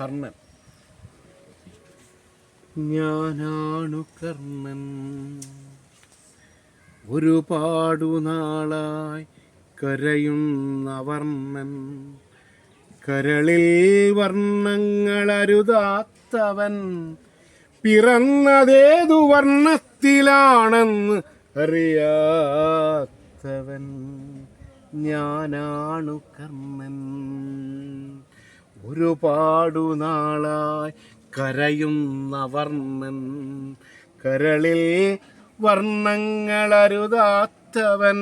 കർണൻ ഞാനാണു കർണൻ ഒരുപാടു നാളായി കരയുന്ന വർണൻ കരളിൽ വർണങ്ങളരുതാത്തവൻ. പിറന്നതേതു വർണത്തിലാണെന്ന് അറിയാത്തവൻ. ഞാനാണു കർണൻ ഒരുപാടു നാളായി കരയുന്നവർ കരളിൽ വർണങ്ങളരുതാത്തവൻ.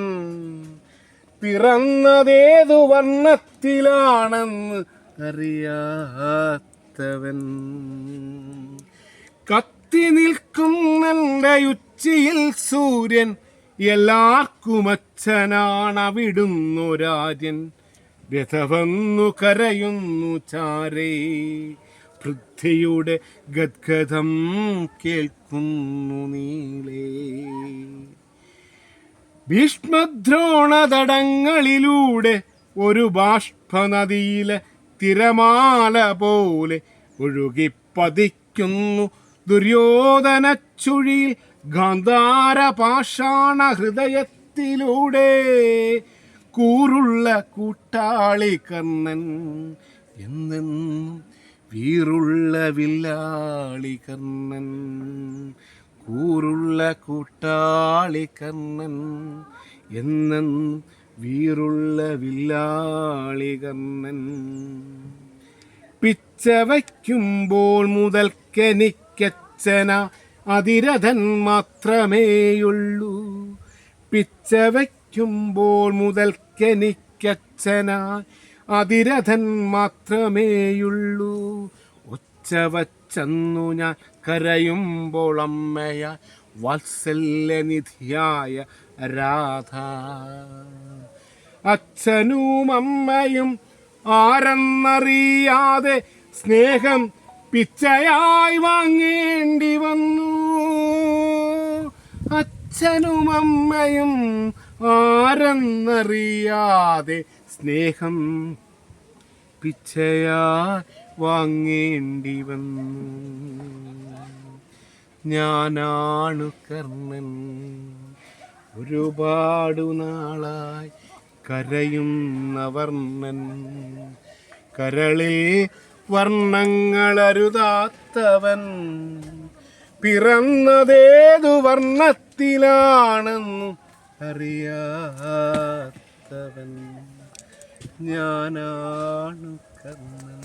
പിറന്നതേതു വർണത്തിലാണെന്ന് അറിയാത്തവൻ. കത്തി നിൽക്കുന്നെന്റെ ഉച്ചയിൽ സൂര്യൻ. എല്ലാവർക്കും രാജൻ കരയുന്നു ചാരേ. പൃഥ്വിയുടെ ഗദ്ഗതം കേൾക്കുന്നു നീളേ ഭീഷ്മദ്രോണതടങ്ങളിലൂടെ ഒരു ബാഷ്പനദിയിലെ തിരമാല പോലെ ഒഴുകിപ്പതിക്കുന്നു ദുര്യോധന ചുഴിയിൽ ഗാന്ധാര പാഷാണ ഹൃദയത്തിലൂടെ. കൂറുള്ള കൂട്ടാളി കർണൻ എന്നെന്നും വീറുള്ള വില്ലാളി കർണൻ. കൂറുള്ള കൂട്ടാളി കർണൻ എന്നെന്നും വീറുള്ള വില്ലാളി കർണൻ. പിച്ച വയ്ക്കുമ്പോൾ മുതൽക്കെനിക്കച്ഛന അതിരഥൻ മാത്രമേയുള്ളൂ. പിച്ച വയ്ക്കുമ്പോൾ മുതൽക്കെനിക്കച്ഛന അതിരഥൻ മാത്രമേയുള്ളൂ. ഒച്ച ഞാൻ കരയുമ്പോൾ അമ്മയ വാത്സല്യനിധിയായ രാധ. അച്ഛനും അമ്മയും ആരെന്നറിയാതെ സ്നേഹം പിച്ചയായി വാങ്ങേണ്ടി വന്നു. അച്ഛനും അമ്മയും ആരെന്നറിയാതെ സ്നേഹം പിച്ചയാ വാങ്ങേണ്ടി വന്നു ഞാനാണു കർണൻ. ഒരുപാടു നാളായി കരയുന്ന വർണൻ. കരളിൽ വർണങ്ങളരുതാത്തവൻ. പിറന്നതേതു വർണത്തിലാണെന്നു അറിയാത്തവൻ ഞാനാണ് കർണൻ